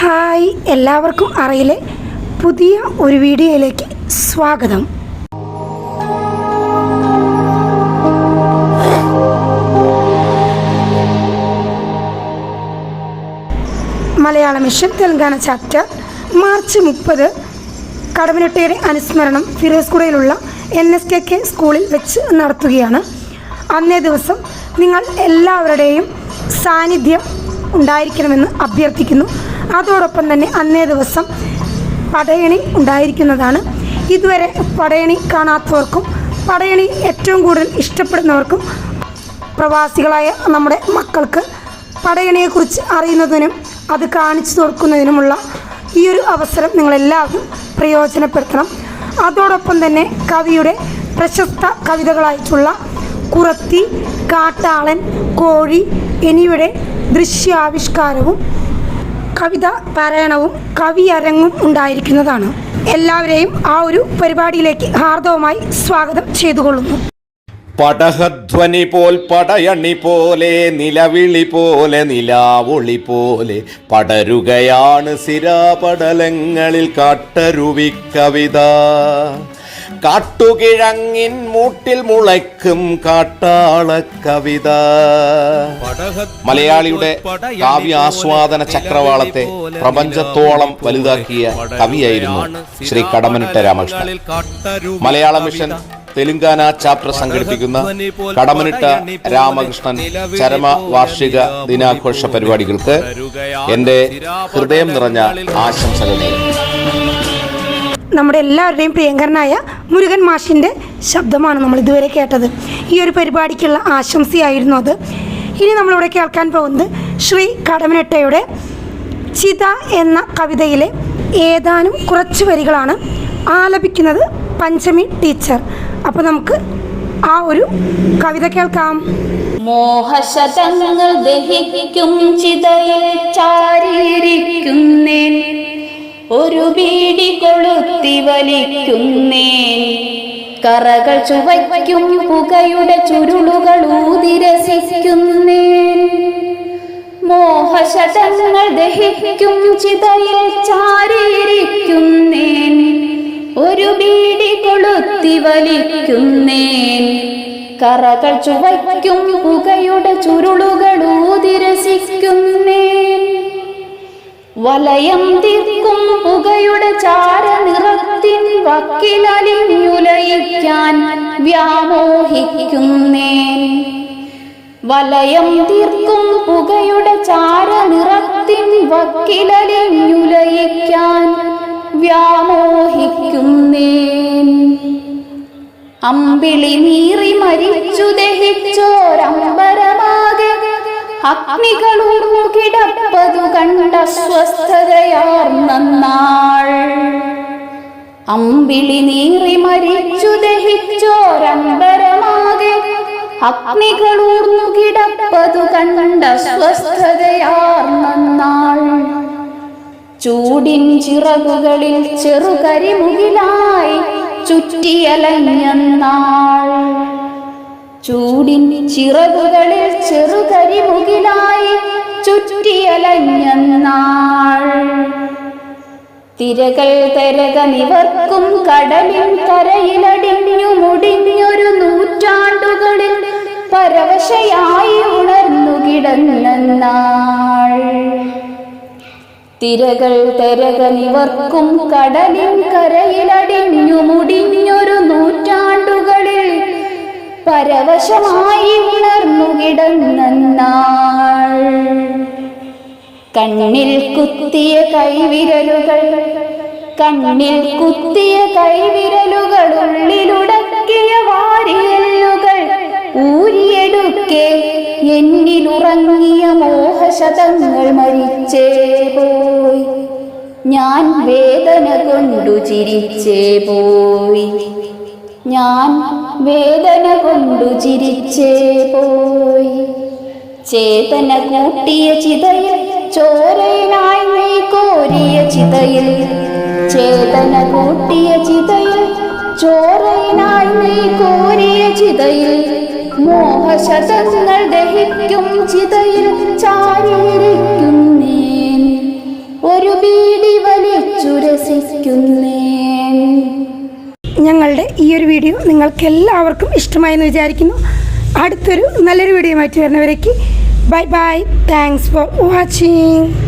Hi എല്ലാവർക്കും അറിയിലെ പുതിയ ഒരു വീഡിയോയിലേക്ക് സ്വാഗതം. മലയാള മിഷൻ തെലങ്കാന ചാപ്റ്റർ മാർച്ച് മുപ്പത് കടമനിട്ടയുടെ അനുസ്മരണം ഫിറോസ്കുടയിലുള്ള എൻ എസ് കെ കെ സ്കൂളിൽ വെച്ച് നടത്തുകയാണ്. അന്നേ ദിവസം നിങ്ങൾ എല്ലാവരുടെയും സാന്നിധ്യം ഉണ്ടായിരിക്കണമെന്ന് അഭ്യർത്ഥിക്കുന്നു. അതോടൊപ്പം തന്നെ അന്നേ ദിവസം പടയണി ഉണ്ടായിരിക്കുന്നതാണ്. ഇതുവരെ പടയണി കാണാത്തവർക്കും പടയണി ഏറ്റവും കൂടുതൽ ഇഷ്ടപ്പെടുന്നവർക്കും പ്രവാസികളായ നമ്മുടെ മക്കൾക്ക് പടയണിയെക്കുറിച്ച് അറിയുന്നതിനും അത് കാണിച്ചു കൊടുക്കുന്നതിനുമുള്ള ഈ ഒരു അവസരം നിങ്ങളെല്ലാവരും പ്രയോജനപ്പെടുത്തണം. അതോടൊപ്പം തന്നെ കവിയുടെ പ്രശസ്ത കവിതകളായിട്ടുള്ള കുറത്തി കാട്ടാളൻ കോഴി എന്നിവയുടെ ദൃശ്യാവിഷ്കാരവും കവിത പാരായണവും കവിയരങ്ങും ഉണ്ടായിരിക്കുന്നതാണ്. എല്ലാവരെയും ആ ഒരു പരിപാടിയിലേക്ക് ഹാർദവമായി സ്വാഗതം ചെയ്തുകൊള്ളുന്നു. പടഹധ്വനി പോൽ പടയണി പോലെ നിലവിളി പോലെ നിലാവൊളി പോലെ പടരുകയാണ് സിരാപടലങ്ങളിൽ കാട്ടരുവി കവിത. കാട്ടുകിഴങ്ങിൻ മൂട്ടിൽ മുളയ്ക്കും കാട്ടാള കവിത. മലയാളിയുടെ കാവ്യാസ്വാദന ചക്രവാളത്തെ പ്രപഞ്ചത്തോളം വലുതാക്കിയ കവിയായിരുന്നു ശ്രീ കടമനിട്ട രാമകൃഷ്ണൻ. മലയാള മിഷൻ തെലുങ്കാന ചാപ്റ്റർ സംഘടിപ്പിക്കുന്ന കടമനിട്ട രാമകൃഷ്ണൻ ചരമ വാർഷിക ദിനാഘോഷ പരിപാടികൾക്ക് എന്റെ ഹൃദയം നിറഞ്ഞ ആശംസകൾ നേരുന്നു. നമ്മുടെ എല്ലാവരുടെയും പ്രിയങ്കരനായ മുരുകൻ മാഷിന്റെ ശബ്ദമാണ് നമ്മൾ ഇതുവരെ കേട്ടത്. ഈ ഒരു പരിപാടിക്കുള്ള ആശംസയായിരുന്നു അത്. ഇനി നമ്മളിവിടെ കേൾക്കാൻ പോകുന്നത് ശ്രീ കടമനെട്ടയുടെ ചിത എന്ന കവിതയിലെ ഏതാനും കുറച്ച് വരികളാണ് ആലപിക്കുന്നത് പഞ്ചമി ടീച്ചർ. അപ്പോൾ നമുക്ക് ആ ഒരു കവിത കേൾക്കാം. മോഹശതങ്ങൾ ദഹിക്കും ചിതയിൽ ചാരിയിരിക്കുന്നേൻ. ഒരു ബീഡി കൊളുത്തി വലിക്കുന്നേ കറകൾ ചുവയ്ക്കും പുകയുടെ ചുരുളുകൾ ഊതിരസിക്കുന്നേ മോഹശതങ്ങൾ ദഹിക്കും ചിതയിൽ ചാരിയിരിക്കുന്നേൻ. ഒരു ബീഡി കൊളുത്തി വലിക്കുന്നേൻ. കറകൾ ചുവയ്ക്കും പുകയുടെ ചുരുളുകൾ വലയം തീർക്കും പുകയുടെ ചാര നിറത്തിൻ വക്കിലലിഞ്ഞുലയിക്കാൻ വ്യാമോഹിക്കുന്നേൻ. വലയം തീർക്കും പുകയുടെ ചാര നിറത്തിൻ വക്കിലലിഞ്ഞുലയിക്കാൻ വ്യാമോഹിക്കുന്നേൻ. അമ്പിളി നീറി മരിച്ചു ദഹിച്ചോരമ്പരമാകെ അഗ്നികളൂർന്നു കിടപ്പതു കണ്ട സ്വസ്ഥതയാർന്നാൾ അമ്പിളി നീറി മരിച്ചു ദഹിച്ചോരമ്പരമാകെ അഗ്നികളൂർന്നു കിടപ്പതു കണ്ട സ്വസ്ഥതയാർന്നാൾ ചൂടിൻ ചിറകുകളിൽ ചെറുകരിമുകിലായി ചുറ്റിയലഞ്ഞന്നാൾ ചൂടിൻ ചിറകുകളിൽ ചെറുകരിമുകിലായി ചുറ്റിയലഞ്ഞാൾ തിരകൾ തരക നിവർക്കും കടലിൻ കരയിലടിഞ്ഞു മുടിഞ്ഞൊരു നൂറ്റാണ്ടുകളിൽ പരവശയായി ഉണർന്നു കിടന്നാൾ തിരകൾ തരക നിവർക്കും കടലിൻ കരയിലടിഞ്ഞു മുടിഞ്ഞൊരു നൂറ്റാണ്ടുകളിൽ പരവശമായി ഉണർന്നു കിടന്നാൾ കണ്ണിൽ കുത്തിയ കൈവിരലുകൾ കണ്ണിൽ കുത്തിയ കൈവിരലുകൾ ഉള്ളിലുടക്കിയ വാരിയല്ലുകൾ ഊരിയെടുക്കെ എന്നിലുറങ്ങിയ മോഹശതങ്ങൾ മരിച്ചേ പോയി. ഞാൻ വേദന കൊണ്ടു ചിരിച്ചേ പോയി. ഞാൻ വേദന കൊണ്ടു ചിരിച്ചേ പോയി. ചേതന കൂട്ടിയ ചിതയിൽ ചോരയിലായി നീ കോരിയ ചിതയിൽ. ചേതന കൂട്ടിയ ചിതയിൽ ചോരയിലായി നീ കോരിയ ചിതയിൽ. മോഹശതങ്ങൾ ദഹിക്കും ചിതയിൽ ചാരിയിരിക്കുന്നേൻ. ഒരു ഞങ്ങളുടെ ഈ ഒരു വീഡിയോ നിങ്ങൾക്ക് എല്ലാവർക്കും ഇഷ്ടമായെന്ന് വിചാരിക്കുന്നു. അടുത്തൊരു നല്ലൊരു വീഡിയോ ആയിട്ട് വരുന്നവരേക്ക് bye bye. Thanks for watching